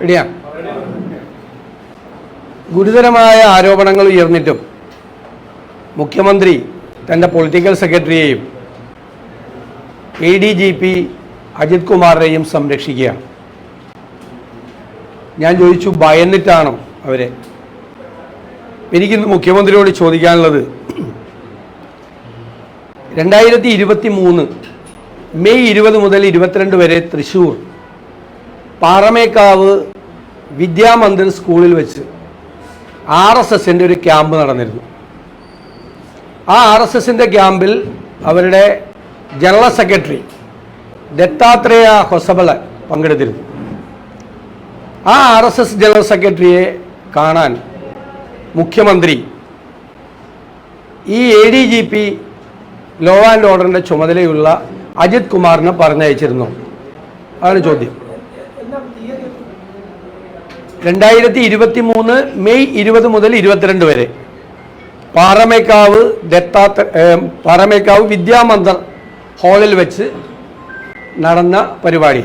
റെഡിയാ? ഗുരുതരമായ ആരോപണങ്ങൾ ഉയർന്നിട്ടും മുഖ്യമന്ത്രി തന്റെ political സെക്രട്ടറിയെയും A D G P Ajith കുമാറിനെയും സംരക്ഷിക്കുകയാണ്. ഞാൻ ചോദിച്ചു ഭയന്നിട്ടാണോ അവരെ? എനിക്കിന്ന് മുഖ്യമന്ത്രിയോട് ചോദിക്കാനുള്ളത് രണ്ടായിരത്തി ഇരുപത്തി മൂന്ന് മെയ് ഇരുപത് മുതൽ ഇരുപത്തിരണ്ട് വരെ തൃശ്ശൂർ പാറമേക്കാവ് വിദ്യാമന്ദിർ സ്കൂളിൽ വെച്ച് ആർ എസ് എസിന്റെ ഒരു ക്യാമ്പ് നടന്നിരുന്നു. ആ ആർ എസ് എസിന്റെ ക്യാമ്പിൽ അവരുടെ ജനറൽ സെക്രട്ടറി ദത്താത്രേയ ഹൊസബള പങ്കെടുത്തിരുന്നു. ആ ആർ എസ് എസ് ജനറൽ സെക്രട്ടറിയെ കാണാൻ മുഖ്യമന്ത്രി ഈ A D G P law and ഓർഡറിന്റെ ചുമതലയുള്ള അജിത് കുമാറിനെ പറഞ്ഞയച്ചിരുന്നു. അതാണ് ചോദ്യം. രണ്ടായിരത്തി ഇരുപത്തി മൂന്ന് മെയ് ഇരുപത് മുതൽ ഇരുപത്തിരണ്ട് വരെ. പാറമേക്കാവ് ദത്താത്ര പാറമേക്കാവ് വിദ്യാമന്ദർ ഹാളിൽ വെച്ച് നടന്ന പരിപാടി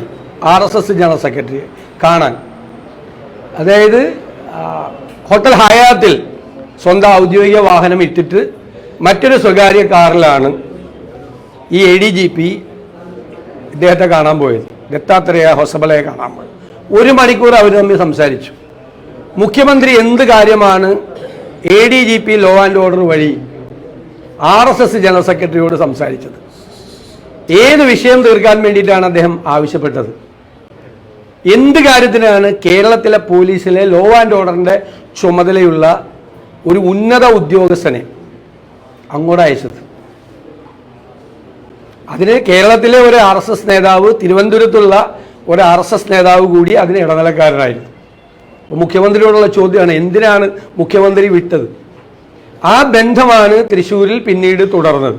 R S S general secretary കാണാൻ. അതായത് ഹോട്ടൽ ഹയാത്തിൽ സ്വന്തം ഔദ്യോഗിക വാഹനം ഇട്ടിട്ട് മറ്റൊരു സ്വകാര്യ കാറിലാണ് ഈ എ ഡി ജി പി ഇദ്ദേഹത്തെ കാണാൻ പോയത്. ദത്താത്രേയ ഹൊസബലയെ കാണാൻ പോയത്. ഒരു മണിക്കൂർ അവർ തമ്മിൽ സംസാരിച്ചു. മുഖ്യമന്ത്രി എന്ത് കാര്യമാണ് A D G P law and order വഴി ആർ എസ് എസ് ജനറൽ സെക്രട്ടറിയോട് സംസാരിച്ചത്? ഏത് വിഷയം തീർക്കാൻ വേണ്ടിയിട്ടാണ് അദ്ദേഹം ആവശ്യപ്പെട്ടത്? എന്ത് കാര്യത്തിനാണ് കേരളത്തിലെ പോലീസിലെ ലോ ആൻഡ് ഓർഡറിന്റെ ചുമതലയുള്ള ഒരു ഉന്നത ഉദ്യോഗസ്ഥനെ അങ്ങോട്ട് അയച്ചത്? അതിന് കേരളത്തിലെ ഒരു ആർ എസ് എസ് നേതാവ് തിരുവനന്തപുരത്തുള്ള ഒരു ആർ എസ് എസ് നേതാവ് കൂടി അതിന് ഇടനിലക്കാരനായിരുന്നു. മുഖ്യമന്ത്രിയോടുള്ള ചോദ്യമാണ് എന്തിനാണ് മുഖ്യമന്ത്രി വിട്ടത്? ആ ബന്ധമാണ് തൃശ്ശൂരിൽ പിന്നീട് തുടർന്നത്.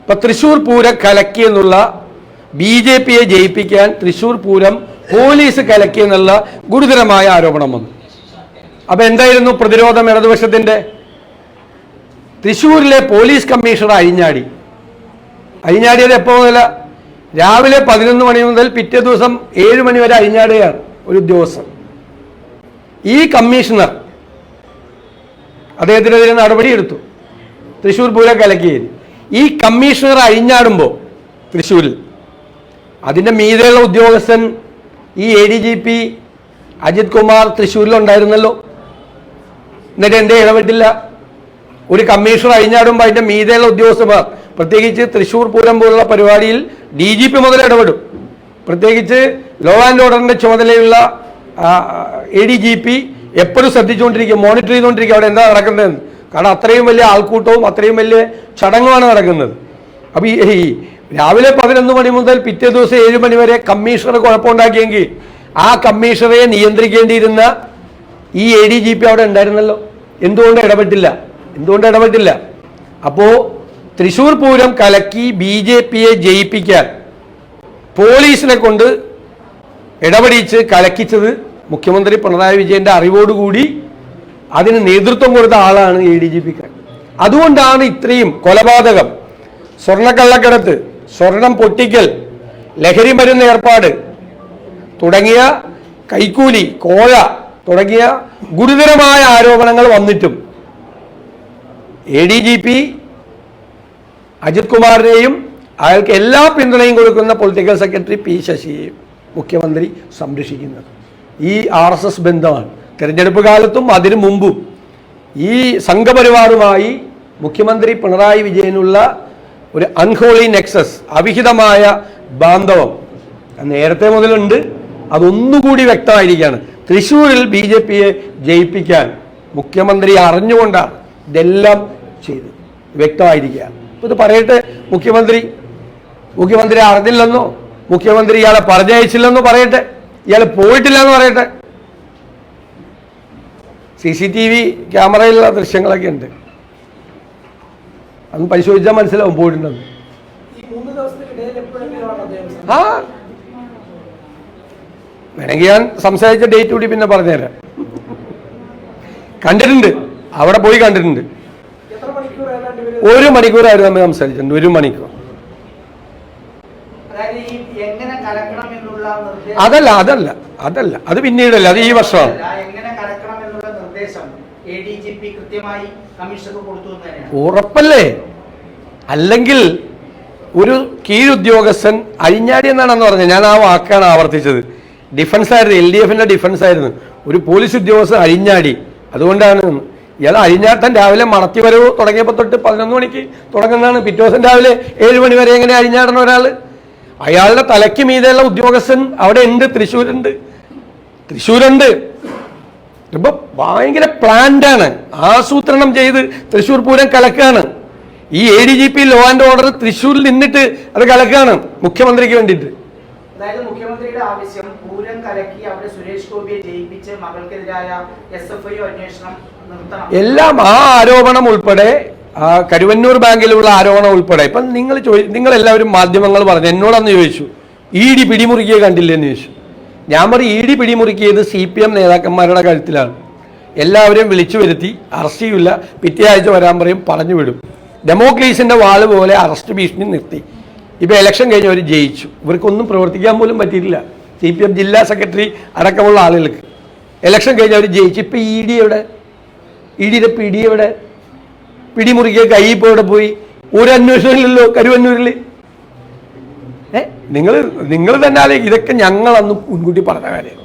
ഇപ്പം തൃശ്ശൂർ പൂരം കലക്കി എന്നുള്ള ബി ജെ പിയെ ജയിപ്പിക്കാൻ തൃശ്ശൂർ പൂരം പോലീസ് കലക്കി എന്നുള്ള ഗുരുതരമായ ആരോപണം വന്നു. അപ്പം എന്തായിരുന്നു പ്രതിരോധം ഇടതുപക്ഷത്തിന്റെ തൃശ്ശൂരിലെ പോലീസ് കമ്മീഷണർ അഴിഞ്ഞാടി. അഴിഞ്ഞാടിയത് എപ്പോൾ മുതല? രാവിലെ പതിനൊന്ന് മണി മുതൽ പിറ്റേ ദിവസം ഏഴ് മണി വരെ അഴിഞ്ഞാടുകയാണ് ഒരു ഉദ്യോഗസ്ഥൻ. ഈ കമ്മീഷണർ അദ്ദേഹത്തിനെതിരെ നടപടിയെടുത്തു. തൃശ്ശൂർ പൂരം കലക്കിയത് ഈ കമ്മീഷണർ അഴിഞ്ഞാടുമ്പോൾ തൃശ്ശൂരിൽ അതിന്റെ മീതെയുള്ള ഉദ്യോഗസ്ഥൻ ഈ A D G P Ajith Kumar തൃശ്ശൂരിലുണ്ടായിരുന്നല്ലോ എന്നിട്ട് എന്തേ ഇടപെട്ടില്ല? ഒരു കമ്മീഷണർ അഴിഞ്ഞാടുമ്പോൾ അതിന്റെ മീതെയുള്ള ഉദ്യോഗസ്ഥന്മാർ പ്രത്യേകിച്ച് തൃശ്ശൂർ പൂരം പോലുള്ള പരിപാടിയിൽ ഡി ജി പി മുതൽ ഇടപെടും. പ്രത്യേകിച്ച് ലോ ആൻഡ് ഓർഡറിന്റെ ചുമതലയുള്ള എ ഡി ജി പി എപ്പോഴും ശ്രദ്ധിച്ചുകൊണ്ടിരിക്കും മോണിറ്റർ ചെയ്തുകൊണ്ടിരിക്കും അവിടെ എന്താ നടക്കുന്നതെന്ന്. കാരണം അത്രയും വലിയ ആൾക്കൂട്ടവും അത്രയും വലിയ ചടങ്ങുമാണ് നടക്കുന്നത്. അപ്പോൾ ഈ രാവിലെ പതിനൊന്ന് മണി മുതൽ പിറ്റേ ദിവസം ഏഴ് മണി വരെ കമ്മീഷണർ കുഴപ്പമുണ്ടാക്കിയെങ്കിൽ ആ കമ്മീഷണറെ നിയന്ത്രിക്കേണ്ടിയിരുന്ന ഈ എ ഡി ജി പി അവിടെ ഉണ്ടായിരുന്നല്ലോ. എന്തുകൊണ്ട് ഇടപെട്ടില്ല? എന്തുകൊണ്ട് ഇടപെട്ടില്ല? അപ്പോൾ തൃശ്ശൂർ പൂരം കലക്കി ബി ജെ പിയെ ജയിപ്പിക്കാൻ പോലീസിനെ കൊണ്ട് ഇടപെടിച്ച് കലക്കിച്ചത് മുഖ്യമന്ത്രി പിണറായി വിജയന്റെ അറിവോടുകൂടി അതിന് നേതൃത്വം കൊടുത്ത ആളാണ് എ ഡി ജി പി അതുകൊണ്ടാണ് ഇത്രയും കൊലപാതകം. സ്വർണക്കള്ളക്കടത്ത് സ്വർണം പൊട്ടിക്കൽ ലഹരി മരുന്ന് ഏർപ്പാട് തുടങ്ങിയ കൈക്കൂലി കോഴ തുടങ്ങിയ ഗുരുതരമായ ആരോപണങ്ങൾ വന്നിട്ടും A D G P Ajith കുമാറിനെയും അയാൾക്ക് എല്ലാ പിന്തുണയും കൊടുക്കുന്ന പൊളിറ്റിക്കൽ സെക്രട്ടറി പി ശശിയെയും മുഖ്യമന്ത്രി സംരക്ഷിക്കുന്നത്. ഈ ആർ എസ് എസ് ബന്ധമാണ്. തിരഞ്ഞെടുപ്പ് കാലത്തും അതിനു മുമ്പും ഈ സംഘപരിവാറുമായി മുഖ്യമന്ത്രി പിണറായി വിജയനുള്ള ഒരു അൺഹോളി നെക്സസ് അവിഹിതമായ ബാന്ധവം നേരത്തെ മുതലുണ്ട്. അതൊന്നുകൂടി വ്യക്തമായിരിക്കുകയാണ്. തൃശ്ശൂരിൽ ബി ജെ പിയെ ജയിപ്പിക്കാൻ മുഖ്യമന്ത്രി അറിഞ്ഞുകൊണ്ടാണ് ഇതെല്ലാം ചെയ്ത് വ്യക്തമായിരിക്കുകയാണ്. ഇത് പറയട്ടെ മുഖ്യമന്ത്രി മുഖ്യമന്ത്രി അറിഞ്ഞില്ലെന്നോ മുഖ്യമന്ത്രി ഇയാളെ പറഞ്ഞയച്ചില്ലെന്നോ പറയട്ടെ ഇയാൾ പോയിട്ടില്ല എന്ന് പറയട്ടെ. സി സി ടി വി ക്യാമറയിലുള്ള ദൃശ്യങ്ങളൊക്കെ ഉണ്ട്. അന്ന് പരിശോധിച്ചാൽ മനസ്സിലാവും പോയിട്ടുണ്ടെന്ന്. ആ. വേണമെങ്കിൽ ഞാൻ സംസാരിച്ച ഡേറ്റ് കൂടി പിന്നെ പറഞ്ഞുതരാം. കണ്ടിട്ടുണ്ട്. അവിടെ പോയി കണ്ടിട്ടുണ്ട്. ഏതാണ്ട് മണിക്കൂർ ഒരു മണിക്കൂറായിരുന്നു നമ്മൾ സംസാരിച്ചിട്ടുണ്ട് ഒരു മണിക്കൂർ അതല്ല അതല്ല അതല്ല. അത് പിന്നീടല്ല അത് ഈ വർഷമാണ് ഉറപ്പല്ലേ? അല്ലെങ്കിൽ ഒരു കീഴുദ്യോഗസ്ഥൻ അഴിഞ്ഞാടി എന്നാണെന്ന് പറഞ്ഞത്. ഞാൻ ആ വാക്കാണ് ആവർത്തിച്ചത്. ഡിഫൻസ് ആയിരുന്നു എൽ ഡി എഫിന്റെ ഡിഫൻസ് ആയിരുന്നു ഒരു പോലീസ് ഉദ്യോഗസ്ഥൻ അഴിഞ്ഞാടി. അതുകൊണ്ടാണ് ഇയാൾ അഴിഞ്ഞാട്ടം രാവിലെ മണത്തി വരവ് തുടങ്ങിയപ്പോൾ തൊട്ട് പതിനൊന്ന് മണിക്ക് തുടങ്ങുന്നതാണ്. പിറ്റേ ദിവസം രാവിലെ ഏഴ് മണി വരെ എങ്ങനെ അഴിഞ്ഞാടണം ഒരാൾ അയാളുടെ തലയ്ക്ക് മീതെയുള്ള ഉദ്യോഗസ്ഥൻ അവിടെ ഉണ്ട് തൃശ്ശൂരുണ്ട്. തൃശ്ശൂരുണ്ട്. ഇപ്പൊ ഭയങ്കര പ്ലാന്റാണ് ആസൂത്രണം ചെയ്ത് തൃശ്ശൂർ പൂരം കലക്കാണ് ഈ A D G P law and order തൃശ്ശൂരിൽ നിന്നിട്ട് അത് കലക്കാണ് മുഖ്യമന്ത്രിക്ക് വേണ്ടിയിട്ട്. അതായത് മുഖ്യമന്ത്രിയുടെ ആവശ്യം പൂരം കലക്കി അവിടെ സുരേഷ് ഗോപിയെ ജയിപ്പിച്ച് മകൾക്കെതിരായ എസ് എഫ് ഐ അന്വേഷണം നിർത്തണം. എല്ലാം ആ ആരോപണം ഉൾപ്പെടെ കരുവന്നൂർ ബാങ്കിലുള്ള ആരോപണം ഉൾപ്പെടെ. ഇപ്പം നിങ്ങൾ ചോദി നിങ്ങൾ എല്ലാവരും മാധ്യമങ്ങൾ പറഞ്ഞു എന്നോടന്ന് ചോദിച്ചു ഇ ഡി പിടിമുറുക്കിയെ കണ്ടില്ലെന്ന് ചോദിച്ചു. ഞാൻ പറയും ഇ ഡി പിടിമുറുക്കിയത് സി പി എം നേതാക്കന്മാരുടെ കഴുത്തിലാണ്. എല്ലാവരെയും വിളിച്ചു വരുത്തി അറസ്റ്റ് ചെയ്യില്ല പിറ്റേ ആഴ്ച വരാൻ പറയും പറഞ്ഞു വിടും ഡെമോക്രേസിന്റെ വാൾ പോലെ അറസ്റ്റ് ഭീഷണി നിർത്തി. ഇപ്പൊ ഇലക്ഷൻ അവർ ജയിച്ചു. ഇവർക്കൊന്നും പ്രവർത്തിക്കാൻ പോലും പറ്റിയിട്ടില്ല. സി പി എം ജില്ലാ സെക്രട്ടറി അടക്കമുള്ള ആളുകൾക്ക്. ഇലക്ഷൻ കഴിഞ്ഞ് അവർ ജയിച്ചു. ഇപ്പം ഇ ഡി എവിടെ? ഇ ഡിയുടെ പിടി എവിടെ? പിടിമുറുക്കിയ കൈ ഇപ്പോൾ ഇവിടെ പോയി? ഒരു അന്വേഷണമില്ലല്ലോ കരുവന്നൂരിൽ ഏ? നിങ്ങൾ നിങ്ങൾ തന്നെ ആലോചിക്കും ഇതൊക്കെ ഞങ്ങളന്ന് മുൻകൂട്ടി പറഞ്ഞ കാര്യമാണ്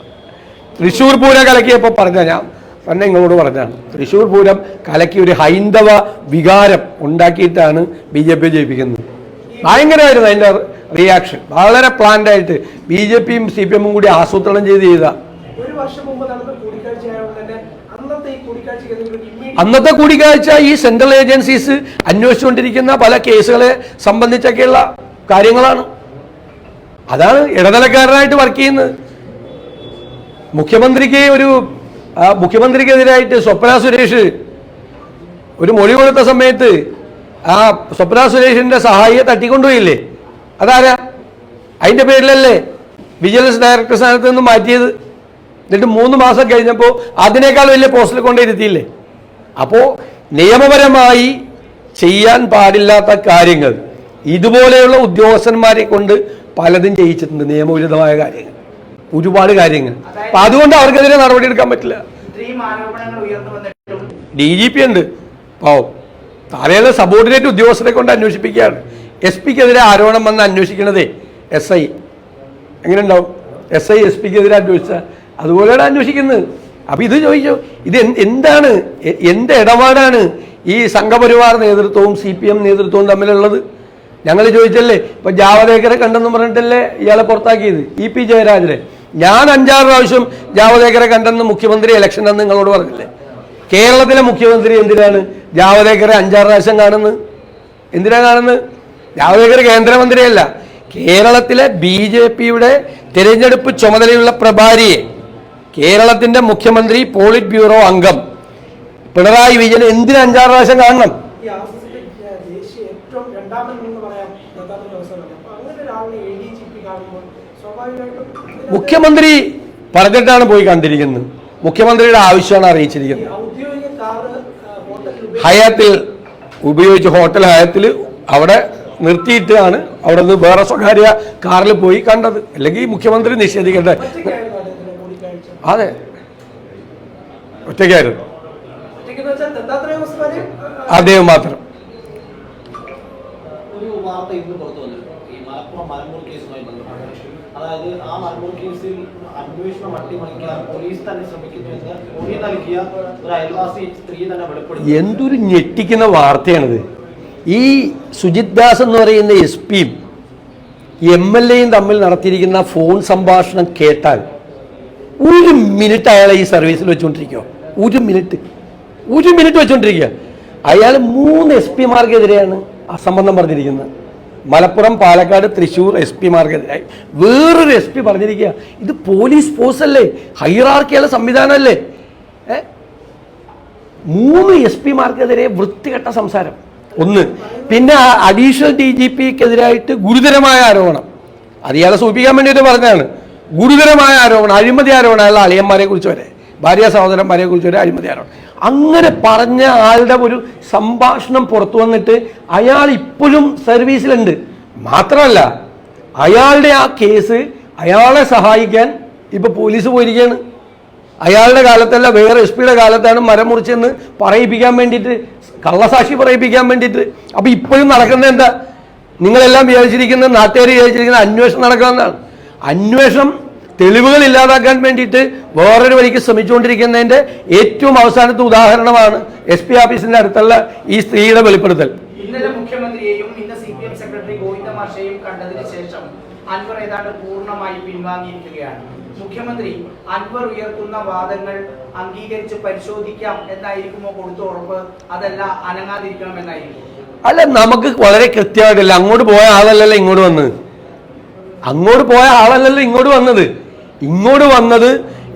തൃശ്ശൂർ പൂരം കലക്കിയപ്പോൾ പറഞ്ഞ ഞാൻ. തന്നെ നിങ്ങളോട് പറഞ്ഞാണ് തൃശ്ശൂർ പൂരം കലക്കി ഒരു ഹൈന്ദവ വികാരം ഉണ്ടാക്കിയിട്ടാണ് ബി ജെ പി ജയിപ്പിക്കുന്നത്. ഭയങ്കരമായിരുന്നു അതിന്റെ റിയാക്ഷൻ വളരെ പ്ലാൻഡ് ആയിട്ട് ബി ജെ പിയും സി പി എമ്മും കൂടി ആസൂത്രണം ചെയ്ത് ചെയ്ത. അന്നത്തെ കൂടിക്കാഴ്ച ഈ സെൻട്രൽ ഏജൻസീസ് അന്വേഷിച്ചുകൊണ്ടിരിക്കുന്ന പല കേസുകളെ സംബന്ധിച്ചൊക്കെയുള്ള കാര്യങ്ങളാണ്. അതാണ് ഇടനിലക്കാരനായിട്ട് വർക്ക് ചെയ്യുന്നത്. മുഖ്യമന്ത്രിക്ക് ഒരു മുഖ്യമന്ത്രിക്കെതിരായിട്ട് സ്വപ്ന സുരേഷ് ഒരു മൊഴി കൊടുത്ത സമയത്ത് ആ സ്വപ്ന സുരേഷിന്റെ സഹായിയെ തട്ടിക്കൊണ്ടുപോയില്ലേ? അതാരാ? അതിന്റെ പേരിലല്ലേ? വിജിലൻസ് ഡയറക്ടർ സ്ഥാനത്ത് നിന്ന് മാറ്റിയത്. എന്നിട്ട് മൂന്ന് മാസം കഴിഞ്ഞപ്പോൾ അതിനേക്കാൾ വലിയ പോസ്റ്റിൽ കൊണ്ടിരുത്തിയില്ലേ അപ്പോൾ നിയമപരമായി ചെയ്യാൻ പാടില്ലാത്ത കാര്യങ്ങൾ. ഇതുപോലെയുള്ള ഉദ്യോഗസ്ഥന്മാരെ കൊണ്ട് പലതും ചെയ്യിച്ചിട്ടുണ്ട് നിയമവിരുദ്ധമായ കാര്യങ്ങൾ. ഒരുപാട് കാര്യങ്ങൾ. അപ്പൊ അതുകൊണ്ട് അവർക്കെതിരെ നടപടി എടുക്കാൻ പറ്റില്ല. ഡി ജി പി ഉണ്ട്. പാവം. താഴെയുള്ള സബോർഡിനേറ്റ് ഉദ്യോഗസ്ഥരെ കൊണ്ട് അന്വേഷിപ്പിക്കുകയാണ്. എസ് പിക്കെതിരെ ആരോപണം വന്ന് അന്വേഷിക്കണതേ എസ് ഐ എങ്ങനെ ഉണ്ടാവും എസ് ഐ എസ് പിക്കെതിരെ അന്വേഷിച്ച അതുപോലെയാണ് അന്വേഷിക്കുന്നത്. അപ്പം ഇത് ചോദിച്ചു ഇത് എന്ത് എന്താണ് എന്ത് ഇടപാടാണ് ഈ സംഘപരിവാർ നേതൃത്വവും സി പി എം നേതൃത്വവും തമ്മിലുള്ളത്? ഞങ്ങൾ ചോദിച്ചല്ലേ ഇപ്പം ജാവദേക്കറെ കണ്ടെന്ന് പറഞ്ഞിട്ടല്ലേ ഇയാളെ പുറത്താക്കിയത്? ഇ പി ജയരാജനെ. ഞാൻ അഞ്ചാറ് പ്രാവശ്യം ജാവദേക്കറെ കണ്ടെന്ന് മുഖ്യമന്ത്രി ഇലക്ഷൻ അന്ന് നിങ്ങളോട് പറഞ്ഞില്ലേ? കേരളത്തിലെ മുഖ്യമന്ത്രി എന്തിനാണ് ജാവദേക്കറെ അഞ്ചാറ് പ്രാവശ്യം കാണുന്നു. എന്തിനാ കാണുന്നത് ജാവദേക്കർ കേന്ദ്രമന്ത്രിയല്ല. കേരളത്തിലെ ബി ജെ പിയുടെ തിരഞ്ഞെടുപ്പ് ചുമതലയുള്ള പ്രഭാരിയെ കേരളത്തിന്റെ മുഖ്യമന്ത്രി പോളിറ്റ് ബ്യൂറോ അംഗം പിണറായി വിജയൻ എന്തിന് അഞ്ചാറ് പ്രാവശ്യം കാണണം? മുഖ്യമന്ത്രി പറഞ്ഞിട്ടാണ് പോയി കണ്ടിരിക്കുന്നത്. മുഖ്യമന്ത്രിയുടെ ആവശ്യമാണ് അറിയിച്ചിരിക്കുന്നത് ഔദ്യോഗിക കാറ് ആ, ഹോട്ടലിൽ ഉപയോഗിച്ച് ഹയാത്തിൽ ഉപയോഗിച്ച് ഹോട്ടൽ ഹയാത്തിൽ അവിടെ നിർത്തിയിട്ടാണ് അവിടെ നിന്ന് വേറെ സ്വകാര്യ കാറിൽ പോയി കണ്ടത്. അല്ലെങ്കിൽ മുഖ്യമന്ത്രി നിഷേധിക്കട്ടെ. അതെ. ഒറ്റയ്ക്കായിരുന്നു. അദ്ദേഹം മാത്രം. ഒരു വാർത്ത ഇന്ന് പുറത്തു വന്നു ഈ മലപ്പുറം മലമ്പൂർ കേസുമായി അതായത് ആ മർമൂർ കേസിൽ അന്വേഷണം അട്ടിമറിക്കാൻ പോലീസ് തന്നെ ശ്രമിക്കുന്നു എന്ന് മൊഴി നൽകിയ ഒരു അയൽവാസി സ്ത്രീ തന്നെ വെളിപ്പെടുത്തി. എന്തൊരു ഞെട്ടിക്കുന്ന വാർത്തയാണിത്. ഈ സുജിത് ദാസ് എന്ന് പറയുന്ന എസ് പിയും എം എൽ എയും തമ്മിൽ നടത്തിയിരിക്കുന്ന ഫോൺ സംഭാഷണം കേട്ടാൽ ഒരു മിനിറ്റ് അയാളെ ഈ സർവീസിൽ വെച്ചുകൊണ്ടിരിക്കുക ഒരു മിനിറ്റ് ഒരു മിനിറ്റ് വെച്ചുകൊണ്ടിരിക്കുക അയാൾ മൂന്ന് എസ് പിമാർക്കെതിരെയാണ് അസംബന്ധം പറഞ്ഞിരിക്കുന്നത്. മലപ്പുറം പാലക്കാട് തൃശ്ശൂർ എസ് പിമാർക്ക് വേറൊരു എസ് പി പറഞ്ഞിരിക്കുക. ഇത് പോലീസ് ഫോഴ്സ് അല്ലേ? ഹൈറാർക്കിയുള്ള സംവിധാനമല്ലേ? മൂന്ന് എസ് പിമാർക്കെതിരെ വൃത്തികെട്ട സംസാരം. ഒന്ന് പിന്നെ അഡീഷണൽ ഡി ജി പിക്കെതിരായിട്ട് ഗുരുതരമായ ആരോപണം. അത് ഇയാളെ സൂചിപ്പിക്കാൻ വേണ്ടിയിട്ട് പറഞ്ഞതാണ്. ഗുരുതരമായ ആരോപണം അഴിമതി ആരോപണം അയാളുടെ അളിയന്മാരെ കുറിച്ച് വരെ. ഭാര്യ സഹോദരന്മാരെ കുറിച്ച് വരെ അഴിമതി ആരോപണം. അങ്ങനെ പറഞ്ഞ ആളുടെ ഒരു സംഭാഷണം പുറത്തു വന്നിട്ട് അയാൾ ഇപ്പോഴും സർവീസിലുണ്ട്. മാത്രമല്ല അയാളുടെ ആ കേസ് അയാളെ സഹായിക്കാൻ ഇപ്പൊ പോലീസ് പോയിരിക്കുകയാണ്. അയാളുടെ കാലത്തല്ല വേറെ എസ് പിയുടെ കാലത്താണ് മരം മുറിച്ചെന്ന് പറയിപ്പിക്കാൻ വേണ്ടിയിട്ട് കള്ളസാക്ഷി പറയിപ്പിക്കാൻ വേണ്ടിയിട്ട്. അപ്പൊ ഇപ്പോഴും നടക്കുന്നത് എന്താ? നിങ്ങളെല്ലാം വിചാരിച്ചിരിക്കുന്ന നാട്ടുകാർ വിചാരിച്ചിരിക്കുന്ന അന്വേഷണം നടക്കണമെന്നാണ്. അന്വേഷണം തെളിവുകൾ ഇല്ലാതാക്കാൻ വേണ്ടിയിട്ട് വേറൊരു വഴിക്ക് ശ്രമിച്ചുകൊണ്ടിരിക്കുന്നതിന്റെ ഏറ്റവും അവസാനത്തെ ഉദാഹരണമാണ് എസ് പി ഓഫീസിന്റെ അടുത്തുള്ള ഈ സ്ത്രീയുടെ വെളിപ്പെടുത്തൽ. ഇന്നലെ മുഖ്യമന്ത്രിയെയും ഇന്ന് C P M secretary Govinda മാഷയെയും കണ്ടതിന് ശേഷം അൻവർ ഏതാണ്ട് പൂർണമായി പിൻവാങ്ങിയിരിക്കുകയാണ്. മുഖ്യമന്ത്രി അൻവർ ഉയർത്തുന്ന വാദങ്ങൾ അംഗീകരിച്ച് പരിശോധിക്കാം എന്നായിരിക്കുമോ കൊടുത്ത ഉറപ്പ്? അതല്ല അനങ്ങാതിരിക്കണം എന്നായിരിക്കും. അല്ല നമുക്ക് വളരെ കൃത്യമായിട്ടില്ല അങ്ങോട്ട് പോയ ആളല്ലല്ലോ ഇങ്ങോട്ട് വന്നത്. അങ്ങോട്ട് പോയ ആളല്ലല്ലോ ഇങ്ങോട്ട് വന്നത്. ഇങ്ങോട്ട് വന്നത്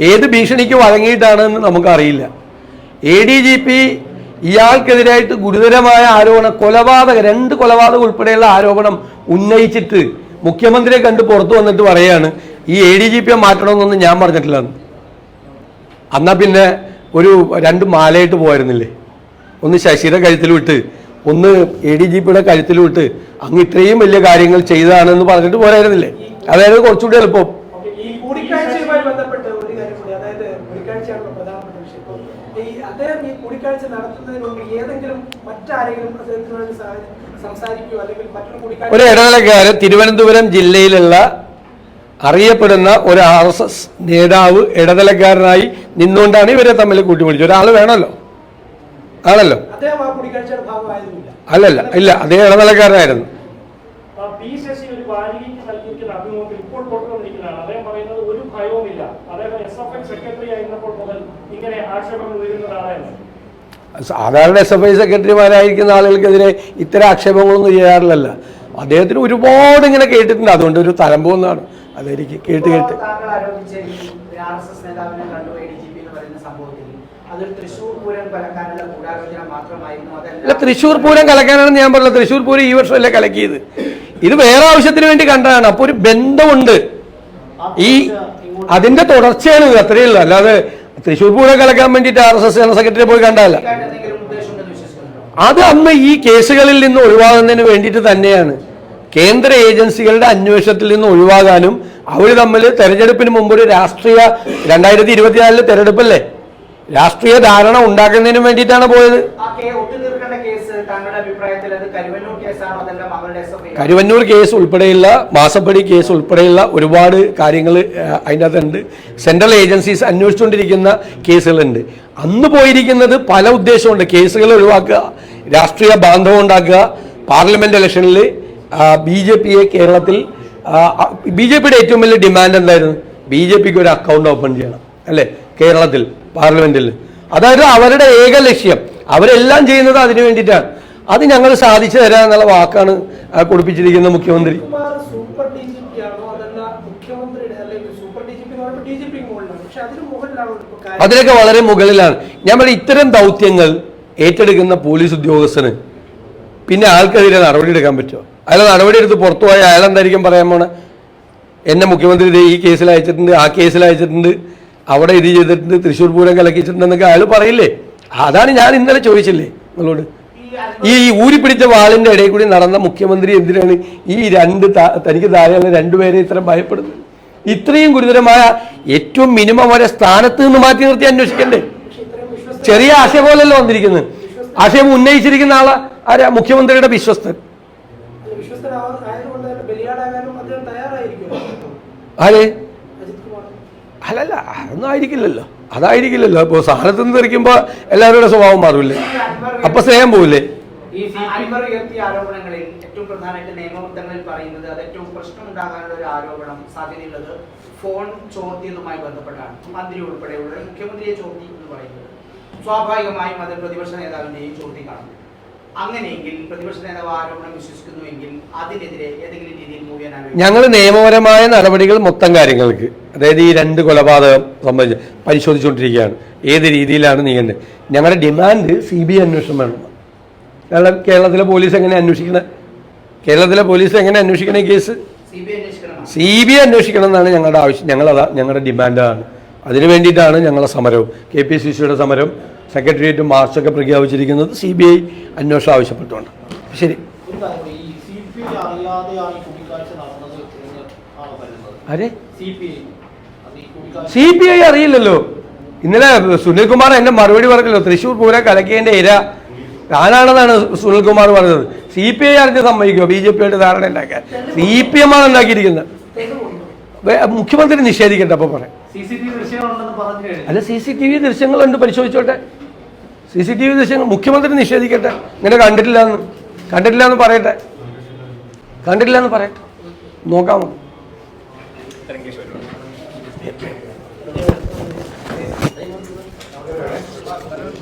ഏത് ഭീഷണിക്ക് വഴങ്ങിയിട്ടാണെന്ന് നമുക്കറിയില്ല. എ ഡി ജി പി ഇയാൾക്കെതിരായിട്ട് ഗുരുതരമായ ആരോപണം കൊലപാതക രണ്ട് കൊലപാതകം ഉൾപ്പെടെയുള്ള ആരോപണം ഉന്നയിച്ചിട്ട് മുഖ്യമന്ത്രിയെ കണ്ട് പുറത്തു വന്നിട്ട് പറയാണ് ഈ എ ഡി ജി പിയെ മാറ്റണമെന്നൊന്നും ഞാൻ പറഞ്ഞിട്ടില്ല. എന്നാ പിന്നെ ഒരു രണ്ട് മാലയിട്ട് പോയിരുന്നില്ലേ? ഒന്ന് ശശിയുടെ കഴുത്തിൽ വിട്ട് ഒന്ന് എ ഡി ജി പിയുടെ കഴുത്തിൽ വിട്ട് അങ്ങ് ഇത്രയും വലിയ കാര്യങ്ങൾ ചെയ്തതാണെന്ന് പറഞ്ഞിട്ട് പോരായിരുന്നില്ലേ? അതായത് കുറച്ചുകൂടി എളുപ്പം ഈ കൂടിക്കാഴ്ചയുമായി ബന്ധപ്പെട്ട് ഒരു കാര്യം കൂടി അതായത് കൂടിക്കാഴ്ചയാണ് പ്രധാനപ്പെട്ട വിഷയം ഇപ്പം ഈ അദ്ദേഹം ഈ കൂടിക്കാഴ്ച നടത്തുന്നതിന് മുമ്പ് ഏതെങ്കിലും മറ്റാരെങ്കിലും അദ്ദേഹത്തിനോട് സഹ- സംസാരിക്കുകയോ അല്ലെങ്കിൽ മറ്റൊരു കൂടിക്കാഴ്ച ഒരു ഇടനിലക്കാരൻ തിരുവനന്തപുരം ജില്ലയിലുള്ള അറിയപ്പെടുന്ന ഒരു ആർ എസ് എസ് നേതാവ് ഇടനിലക്കാരനായി നിന്നുകൊണ്ടാണ് ഇവരെ തമ്മിൽ കൂട്ടിപ്പിടിച്ചത് ഒരാൾ വേണമല്ലോ. ആണല്ലോ. അല്ലല്ല ഇല്ല അദ്ദേഹം ഇടനിലക്കാരനായിരുന്നു. അദ്ദേഹം എസ് എഫ് ഐ സെക്രട്ടറി ആയിരുന്നപ്പോൾ മുതൽ ഇങ്ങനെ ആക്ഷേപങ്ങൾ ഉയരുന്നതാണ് സാധാരണ എസ് എഫ് ഐ സെക്രട്ടറിമാരായിരിക്കുന്ന ആളുകൾക്കെതിരെ ഇത്തരം ആക്ഷേപങ്ങളൊന്നും ചെയ്യാറില്ലല്ല. അദ്ദേഹത്തിന് ഒരുപാട് ഇങ്ങനെ കേട്ടിട്ടുണ്ട്. അതുകൊണ്ട് ഒരു തലമ്പോന്നാണ് അതായിരിക്കും. കേട്ട് കേട്ട്. മാത്രമായിരുന്നു. അല്ല തൃശ്ശൂർ പൂരം കലക്കാനാണ് ഞാൻ പറഞ്ഞത്. തൃശ്ശൂർ പൂരം ഈ വർഷമല്ലേ കലക്കിയത്. ഇത് വേറെ ആവശ്യത്തിന് വേണ്ടി കണ്ടതാണ്. അപ്പോൾ ഒരു ബന്ധമുണ്ട്. ഈ അതിന്റെ തുടർച്ചയാണ് അത്രയുള്ളൂ അത്രയേ ഉള്ളൂ. അല്ലാതെ തൃശ്ശൂർ പൂരം കലക്കാൻ വേണ്ടിയിട്ട് R S S general secretary പോയി കണ്ടാല. അത് അന്ന് ഈ കേസുകളിൽ നിന്ന് ഒഴിവാകുന്നതിന് വേണ്ടിയിട്ട് തന്നെയാണ്. കേന്ദ്ര ഏജൻസികളുടെ അന്വേഷണത്തിൽ നിന്ന് ഒഴിവാകാനും അവർ തമ്മിൽ തെരഞ്ഞെടുപ്പിന് മുമ്പ് ഒരു രാഷ്ട്രീയ രണ്ടായിരത്തി ഇരുപത്തിനാലിലെ തെരഞ്ഞെടുപ്പല്ലേ? രാഷ്ട്രീയ ധാരണ ഉണ്ടാക്കുന്നതിന് വേണ്ടിയിട്ടാണ് പോയത് ആ കേ ഒത്തുതീർക്കേണ്ട കേസ് താങ്കളുടെ അഭിപ്രായത്തിൽ അത് കരുവന്നൂർ കേസാണോ അതല്ല മകളുടെ S F I Karuvannur case ഉൾപ്പെടെയുള്ള മാസപ്പടി കേസ് ഉൾപ്പെടെയുള്ള ഒരുപാട് കാര്യങ്ങൾ അതിന്റെ അകത്തുണ്ട് സെൻട്രൽ ഏജൻസീസ് അന്വേഷിച്ചുകൊണ്ടിരിക്കുന്ന കേസുകളുണ്ട് അന്ന് പോയിരിക്കുന്നത് പല ഉദ്ദേശമുണ്ട്. കേസുകൾ ഒഴിവാക്കുക രാഷ്ട്രീയ ബാന്ധവം ഉണ്ടാക്കുക പാർലമെന്റ് ഇലക്ഷനിൽ ബി ജെ പിയെ കേരളത്തിൽ ബി ജെ പിയുടെ ഏറ്റവും വലിയ ഡിമാൻഡ് എന്തായിരുന്നു? ബി ജെ പിക്ക് ഒരു അക്കൗണ്ട് ഓപ്പൺ ചെയ്യണം അല്ലേ? കേരളത്തിൽ പാർലമെന്റിൽ അതായത് അവരുടെ ഏക ലക്ഷ്യം. അവരെല്ലാം ചെയ്യുന്നത് അതിനു വേണ്ടിയിട്ടാണ്. അത് ഞങ്ങൾ സാധിച്ചു തരാമെന്നുള്ള വാക്കാണ് ആ, കൊടുപ്പിച്ചിരിക്കുന്ന മുഖ്യമന്ത്രി. അതിലൊക്കെ വളരെ മുകളിലാണ്. ഞാൻ പറയും ഇത്തരം ദൗത്യങ്ങൾ ഏറ്റെടുക്കുന്ന പോലീസ് ഉദ്യോഗസ്ഥന് പിന്നെ ആൾക്കെതിരെ നടപടി എടുക്കാൻ പറ്റുമോ? അയാൾ നടപടി എടുത്ത് പുറത്തു പോയാൽ അയാൾ എന്തായിരിക്കും പറയാൻ പോണെ? എന്നെ മുഖ്യമന്ത്രി ഈ കേസിൽ അയച്ചിട്ടുണ്ട് ആ കേസിൽ അയച്ചിട്ടുണ്ട് അവിടെ ഇത് ചെയ്തിട്ടുണ്ട് തൃശ്ശൂർ പൂരം കലക്കിച്ചിട്ടുണ്ടെന്നൊക്കെ അയാൾ പറയില്ലേ? അതാണ് ഞാൻ ഇന്നലെ ചോദിച്ചില്ലേ നിങ്ങളോട്? ഈ ഈ ഊരി പിടിച്ച വാളിന്റെ ഇടയിൽ കൂടി നടന്ന മുഖ്യമന്ത്രി എന്തിനാണ് ഈ രണ്ട് തനിക്ക് താഴെയുള്ള രണ്ടുപേരെ ഇത്ര ഭയപ്പെടുന്നത്? ഇത്രയും ഗുരുതരമായ ഏറ്റവും മിനിമം വരെ സ്ഥാനത്ത് നിന്ന് മാറ്റി നിർത്തി അന്വേഷിക്കണ്ടേ? ചെറിയ ആശയ പോലല്ലോ വന്നിരിക്കുന്നത്. ആശയം ഉന്നയിച്ചിരിക്കുന്ന ആളാ ആരാ? മുഖ്യമന്ത്രിയുടെ വിശ്വസ്തൻ. അല്ലല്ല അതൊന്നും ആയിരിക്കില്ലല്ലോ. അതായിരിക്കില്ലല്ലോ. ഇപ്പോൾ സ്ഥാനത്ത് നിന്ന് തെറിക്കുമ്പോൾ എല്ലാവരുടെ സ്വഭാവം മാറില്ലേ? അപ്പൊ സ്നേഹം പോവില്ലേ? ഈ അൻവർ ഉയർത്തിയ ആരോപണങ്ങളിൽ ഏറ്റവും പ്രധാനമായിട്ട് നിയമവൃത്തങ്ങളിൽ പറയുന്നത് അത് ഏറ്റവും പ്രശ്നമുണ്ടാകാനുള്ള ഒരു ആരോപണം സാധ്യതയുള്ളത് ഫോൺ ചോർത്തിയതുമായി ബന്ധപ്പെട്ടാണ്. മന്ത്രി ഉൾപ്പെടെയുള്ള മുഖ്യമന്ത്രിയെ ചോർത്തി എന്ന് പറയുന്നത്. സ്വാഭാവികമായും അത് പ്രതിപക്ഷ നേതാവിന്റെയും ചോർത്തി കാണും. അങ്ങനെയെങ്കിൽ പ്രതിപക്ഷ നേതാവ് ആരോപണം വിശ്വസിക്കുന്നുവെങ്കിൽ അതിനെതിരെ ഏതെങ്കിലും രീതിയിൽ ഞങ്ങൾ നിയമപരമായ നടപടികൾ മൊത്തം കാര്യങ്ങൾക്ക് അതായത് ഈ രണ്ട് കൊലപാതകം സംബന്ധിച്ച് പരിശോധിച്ചുകൊണ്ടിരിക്കുകയാണ്. ഏത് രീതിയിലാണ് നീങ്ങുന്നത്? ഞങ്ങളുടെ ഡിമാൻഡ് സി ബി ഐ അന്വേഷണം വേണം കാരണം കേരളത്തിലെ പോലീസ് എങ്ങനെ അന്വേഷിക്കണ? കേരളത്തിലെ പോലീസ് എങ്ങനെ അന്വേഷിക്കണ കേസ്? സി ബി ഐ അന്വേഷിക്കണം എന്നാണ് ഞങ്ങളുടെ ആവശ്യം. ഞങ്ങളതാ ഞങ്ങളുടെ ഡിമാൻഡാണ്. അതിനു വേണ്ടിയിട്ടാണ് ഞങ്ങളുടെ സമരവും. കെ പി സി സിയുടെ സമരം സെക്രട്ടേറിയറ്റ് മാർച്ചൊക്കെ പ്രഖ്യാപിച്ചിരിക്കുന്നത് സി ബി ഐ അന്വേഷണം ആവശ്യപ്പെട്ടുകൊണ്ട് ശരി ആരെ? സി പി ഐ അറിയില്ലല്ലോ. ഇന്നലെ സുനിൽകുമാർ എന്റെ മറുപടി പറഞ്ഞല്ലോ തൃശൂർ പൂരം കലക്കിയതിന്റെ ഇര. താനാണെന്നാണ് സുനിൽകുമാർ പറഞ്ഞത്. സി പി ഐ അറിഞ്ഞ് സമ്മതിക്കുമോ? ബി ജെ പിയുടെ ധാരണ ഉണ്ടാക്കാൻ. സി പി എം ആണ് ഉണ്ടാക്കിയിരിക്കുന്നത്. മുഖ്യമന്ത്രി നിഷേധിക്കട്ടെ അപ്പൊ പറയാം. അല്ല സി സി ടി വി ദൃശ്യങ്ങളുണ്ട് പരിശോധിച്ചോട്ടെ. സി സി ടി വി ദൃശ്യങ്ങൾ മുഖ്യമന്ത്രി നിഷേധിക്കട്ടെ. ഇങ്ങനെ കണ്ടിട്ടില്ല എന്ന് കണ്ടിട്ടില്ല എന്ന് പറയട്ടെ. കണ്ടിട്ടില്ല എന്ന് പറയട്ടെ. നോക്കാം. നമുക്ക്